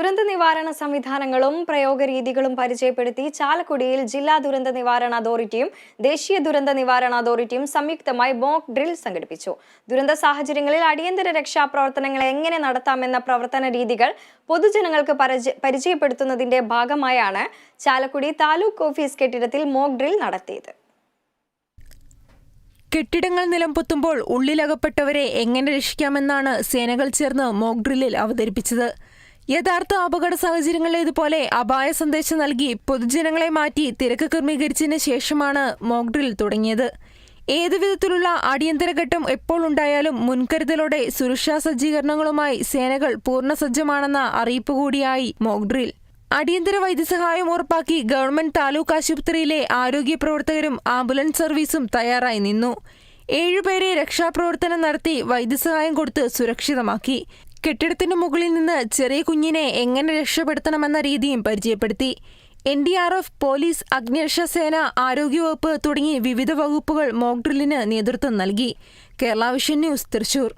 ദുരന്ത നിവാരണ സംവിധാനങ്ങളും പ്രയോഗരീതികളും പരിചയപ്പെടുത്തി ചാലക്കുടിയിൽ ജില്ലാ ദുരന്ത നിവാരണ അതോറിറ്റിയും ദേശീയ ദുരന്ത നിവാരണ അതോറിറ്റിയും സംയുക്തമായി മോക്ക് ഡ്രിൽ സംഘടിപ്പിച്ചു. ദുരന്ത സാഹചര്യങ്ങളിൽ അടിയന്തര രക്ഷാപ്രവർത്തനങ്ങൾ എങ്ങനെ നടത്താമെന്ന പ്രവർത്തന രീതികൾ പൊതുജനങ്ങൾക്ക് പരിചയപ്പെടുത്തുന്നതിന്റെ ഭാഗമായാണ് ചാലക്കുടി താലൂക്ക് ഓഫീസ് കെട്ടിടത്തിൽ മോക്ക് ഡ്രിൽ നടത്തിയത്. കെട്ടിടങ്ങൾ നിലംപൊത്തുമ്പോൾ ഉള്ളിലകപ്പെട്ടവരെ എങ്ങനെ രക്ഷിക്കാമെന്നാണ് സേനകൾ ചേർന്ന് മോക്ക് ഡ്രില്ലിൽ അവതരിപ്പിച്ചത്. യഥാർത്ഥ അപകട സാഹചര്യങ്ങളിലേതുപോലെ അപായ സന്ദേശം നൽകി പൊതുജനങ്ങളെ മാറ്റി തിരക്ക് ക്രമീകരിച്ചതിന് ശേഷമാണ് മോക്ഡ്രിൽ തുടങ്ങിയത്. ഏതു വിധത്തിലുള്ള അടിയന്തര ഘട്ടം എപ്പോൾ ഉണ്ടായാലും മുൻകരുതലോടെ സുരക്ഷാ സജ്ജീകരണങ്ങളുമായി സേനകൾ പൂർണ സജ്ജമാണെന്ന അറിയിപ്പ് കൂടിയായി മോക്ഡ്രിൽ അടിയന്തര വൈദ്യസഹായം ഉറപ്പാക്കി ഗവൺമെന്റ് താലൂക്ക് ആശുപത്രിയിലെ ആരോഗ്യ പ്രവർത്തകരും ആംബുലൻസ് സർവീസും തയ്യാറായി നിന്നു. ഏഴുപേരെ രക്ഷാപ്രവർത്തനം നടത്തി വൈദ്യസഹായം കൊടുത്ത് സുരക്ഷിതമാക്കി. കെട്ടിടത്തിന് മുകളിൽ നിന്ന് ചെറിയ കുഞ്ഞിനെ എങ്ങനെ രക്ഷപ്പെടുത്തണമെന്ന രീതിയും പരിചയപ്പെടുത്തി. N D R F police അഗ്നിരക്ഷാസേന ആരോഗ്യവകുപ്പ് തുടങ്ങി വിവിധ വകുപ്പുകൾ മോക്ഡ്രില്ലിന് നേതൃത്വം നൽകി. Kerala vision news Thrissur.